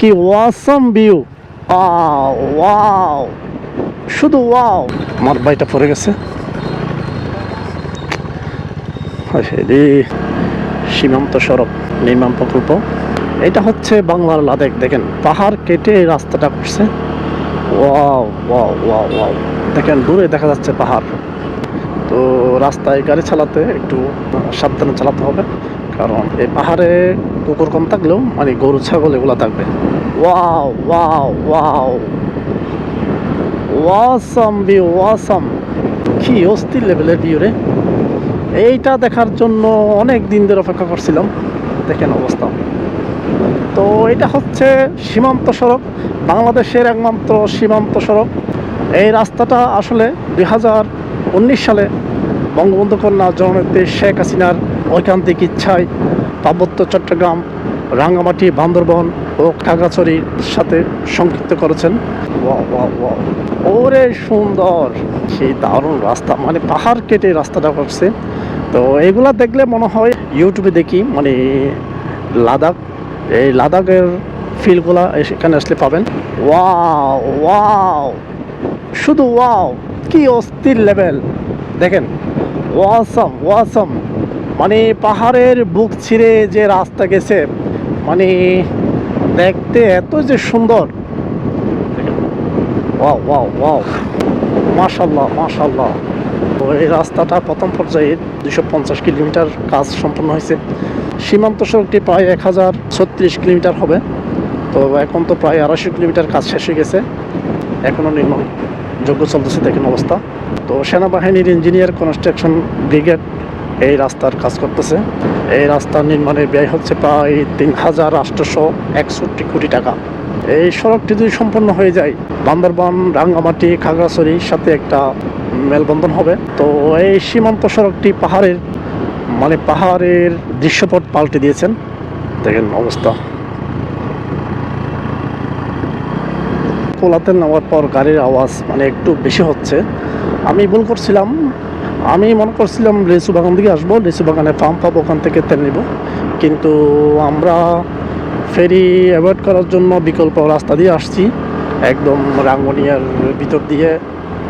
কি awesome view wow শুধু wow আমার বাড়িটা পড়ে গেছে। সীমান্ত সড়ক, নির্মাণ প্রকল্প। এটা হচ্ছে বাংলার লাদেক দেখেন। পাহাড় কেটে এই রাস্তাটা করছে। ওয়াও ওয়াও ওয়াও ওয়াও দেখেন, দূরে দেখা যাচ্ছে পাহাড়। তো রাস্তায় গাড়ি চালাতে একটু সাবধানে চালাতে হবে। কারণ এই পাহাড়ে কুকুর কম থাকলেও মানে গরু, ছাগল এগুলো থাকবে। Wow wow wow. Awesome view awesome. কি অস্থির লেভেলের ভিউ রে। এইটা দেখার জন্য অনেক দিন ধরে অপেক্ষা করছিলাম। দেখেন অবস্থা। তো এটা হচ্ছে সীমান্ত সড়ক, বাংলাদেশের একমাত্র সীমান্ত সড়ক। এই রাস্তাটা আসলে দুই হাজার উনিশ সালে বঙ্গবন্ধু কন্যা জননেত্রী শেখ হাসিনার ঐকান্তিক ইচ্ছায় পার্বত্য চট্টগ্রাম রাঙ্গামাটি বান্দরবন ও খাগড়াছড়ির সাথে সংযুক্ত করেছেন। ওরে সুন্দর! সেই দারুণ রাস্তা মানে পাহাড় কেটে রাস্তাটা করছে। তো এগুলা দেখলে মনে হয় ইউটিউবে দেখি মানে লাদাখ এই লাদাখের ফিলগুলা এখানে আসলে পাবেন। Wow wow! শুধু ওয়াও! কি অস্থির লেভেল! দেখেন ওয়াসাম ওয়াসাম! মানে পাহাড়ের বুক ছিঁড়ে যে রাস্তা গেছে মানে দেখতে এত যে সুন্দর। Wow wow wow. মাশাল্লাহ মাশাল্লাহ তো এই রাস্তাটা প্রথম পর্যায়ে দুশো পঞ্চাশ কিলোমিটার কাজ সম্পন্ন হয়েছে। সীমান্ত সড়কটি প্রায় এক হাজার ছত্রিশ কিলোমিটার হবে। তো এখন তো প্রায় আড়াইশো কিলোমিটার কাজ শেষ হয়ে গেছে। এখনও নির্মাণ যোগ্য চলতেছে দেখেন অবস্থা। তো সেনাবাহিনীর ইঞ্জিনিয়ার কনস্ট্রাকশন ব্রিগেড এই রাস্তার কাজ করতেছে। এই রাস্তার নির্মাণের ব্যয় হচ্ছে প্রায় তিন হাজার আটশোশো একষট্টি কোটি টাকা। এই সড়কটি যদি সম্পন্ন হয়ে যায়, বান্দরবান, রাঙ্গামাটি, খাগড়াছড়ির সাথে একটা মেলবন্ধন হবে। তো এই সীমান্ত সড়কটি পাহাড়ের মানে পাহাড়ের দৃশ্যপট পাল্টে দিয়েছেন। দেখেন অবস্থা। কোলাতে নেওয়ার পর গাড়ির আওয়াজ মানে একটু বেশি হচ্ছে। আমি ভুল করছিলাম আমি মনে করছিলাম লিচু বাগান দিকে আসব লিচু বাগানে পাম্প পাবো, ওখান থেকে তেল নিব। কিন্তু আমরা ফেরি অ্যাভয়েড করার জন্য বিকল্প রাস্তা দিয়ে আসছি, একদম রাঙ্গনিয়ার ভিতর দিয়ে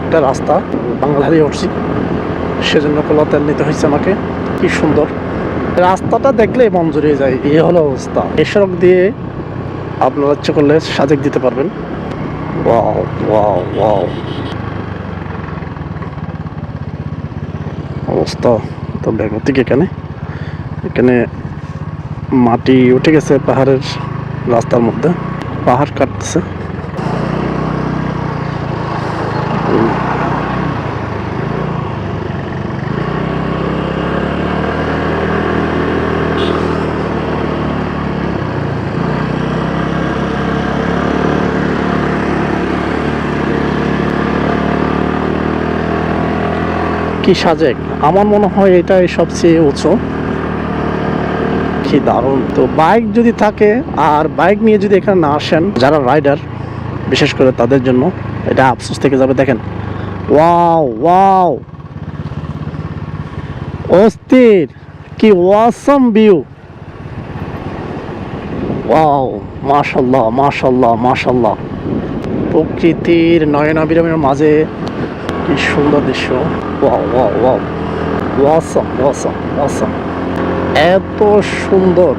একটা রাস্তা বাংলা হারিয়ে উঠছি সেজন্য কোলা তেল নিতে হয়েছে আমাকে, কি সুন্দর। রাস্তাটা দেখলে মন জুড়িয়ে যায়, এই হলো অবস্থা। এই সড়ক দিয়ে আপনারা ইচ্ছে করলে সাজেক দিতে পারবেন। Wow wow wow. অবস্থা তো বেগতিক এখানে? এখানে মাটি উঠে গেছে পাহাড়ের রাস্তার মধ্যে। পাহাড় কাটতেছে। কি সাজেক? আমার মনে হয় এটাই সবচেয়ে উঁচু। কি দারুণ। তো বাইক যদি থাকে, আর বাইক নিয়ে যদি এখানে না আসেন, যারা রাইডার, বিশেষ করে তাদের জন্য, এটা আফসোস থেকে যাবে। দেখেন, ওয়াও ওয়াও। অস্থির। কি ওয়াসাম ভিউ। ওয়াও, মাশাল্লাহ মাশাল্লাহ মাশাল্লাহ। প্রকৃতির নয়নাবিরামের মাঝে কি সুন্দর দৃশ্য। ওয়াসাম ওয়াসাম ওয়াসাম এত সুন্দর।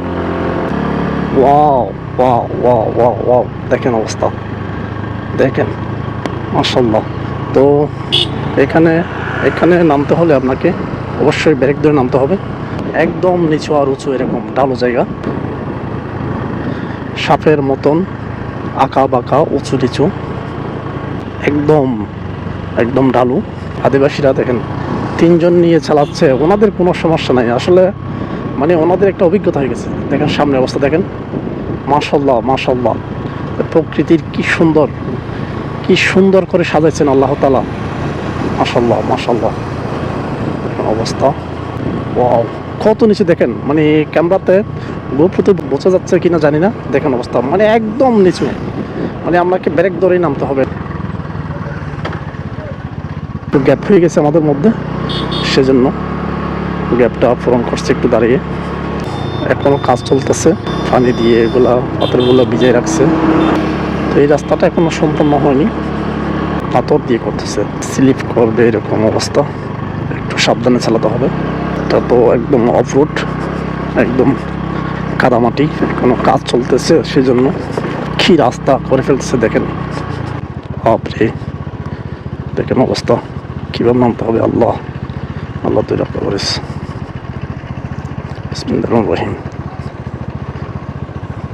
Wow wow wow wow wow দেখেন অবস্থা। দেখেন মাশাল্লাহ তো এখানে এখানে নামতে হলে আপনাকে অবশ্যই ব্রেক ধরে নামতে হবে। একদম নিচু আর উঁচু এরকম ডালো জায়গা। সাপের মতন আঁকা বাঁকা উঁচু নিচু একদম একদম ঢালু। আদিবাসীরা দেখেন, তিনজন নিয়ে চালাচ্ছে, ওনাদের কোনো সমস্যা নাই। আসলে মানে ওনাদের একটা অভিজ্ঞতা হয়ে গেছে। দেখেন সামনে অবস্থা, দেখেন। মাশাল্লাহ মাশাল্লাহ প্রকৃতির কি সুন্দর কি সুন্দর করে সাজাইছেন আল্লাহ তালা মাশাল্লাহ দেখেন অবস্থা। ওয়াও, কত নিচে দেখেন মানে ক্যামেরাতে গোপ্রতে বোঝা যাচ্ছে কিনা জানি না। দেখেন অবস্থা মানে একদম নিচু। মানে আপনাকে ব্রেক ধরেই নামতে হবে। একটু গ্যাপ হয়ে গেছে আমাদের মধ্যে। সেজন্য গ্যাপটা পূরণ করছে একটু দাঁড়িয়ে। এখনও কাজ চলতেছে, পানি দিয়ে এগুলা পাথরগুলো ভিজিয়ে রাখছে। তো এই রাস্তাটা এখনও সম্পূর্ণ হয়নি। পাথর দিয়ে করতেছে, স্লিপ করবে এরকম অবস্থা। একটু সাবধানে চালাতে হবে। এটা তো একদম অফ রোড একদম কাদামাটি কোনো কাজ চলতেছে সেই জন্য কি রাস্তা করে ফেলতেছে দেখেন। বাপরে, দেখেন অবস্থা। কীভাবে নামতে হবে? আল্লাহ। আল্লাহ তুই রক্ষা করিস বিসমিল্লাহির রহিম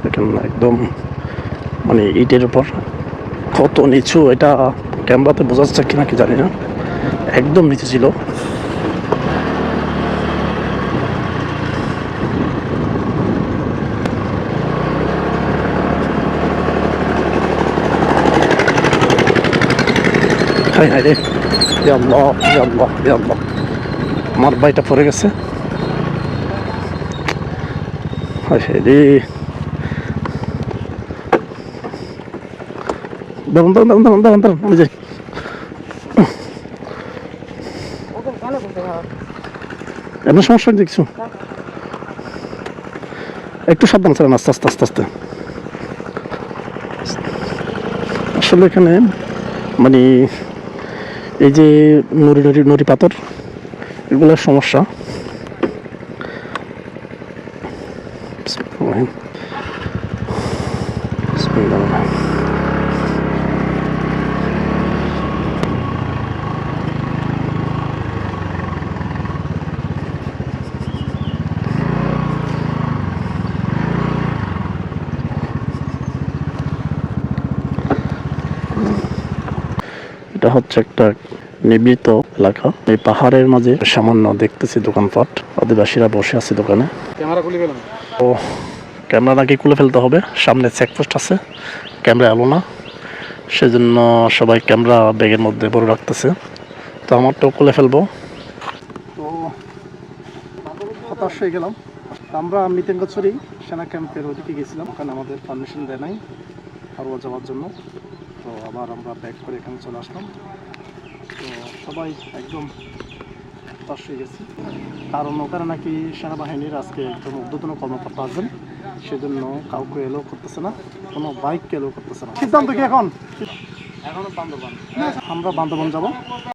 দেখেন একদম মানে ইটের উপর কত নিচু এটা ক্যামেরাতে বোঝা যাচ্ছে কিনা কি জানি না। একদম নিচু ছিল। হাই হাই রে। আমার বাইটা পড়ে গেছে। এমন সমস্যা কিছু? একটু সাবধান চালান আস্তে আস্তে আস্তে আস্তে। আসলে এখানে মানে এই যে নড়ি নড়ি নড়ি পাথর এগুলোর সমস্যা বিসমিল্লাহির বিসমিল্লাহির এটা হচ্ছে একটা নিবৃত এলাকা। এই পাহাড়ের মাঝে সামান্য দেখতেছি দোকানপাট। আদিবাসীরা বসে আছে দোকানে। ক্যামেরা খুলে গেলাম তো ক্যামেরা নাকি খুলে ফেলতে হবে। সামনে চেকপোস্ট আছে। ক্যামেরা এলো না। সেজন্য সবাই ক্যামেরা ব্যাগের মধ্যে বড় রাখতেছে। তো আমারটাও খুলে ফেলব। তো হতাশ হয়ে গেলাম। আমরা মিতেঙ্গছড়ি সেনা ক্যাম্পের ওদিকে গেছিলাম। ওখানে আমাদের পারমিশন দেয় নাই। আরও যাওয়ার জন্য। তো আবার আমরা ব্যাক করে এখানে চলে আসলাম। তো সবাই একদম হতাশ হয়ে গেছি। কারণ ওখানে নাকি সেনাবাহিনীর আজকে একদম উদ্বোধন কর্মকর্তা আসবেন সেজন্য কাউকে এলো করতেছে না, কোনো বাইককে এলো করতেছে না। সিদ্ধান্ত কি এখন? এখনও বান্ধবান আমরা বান্ধবন যাব।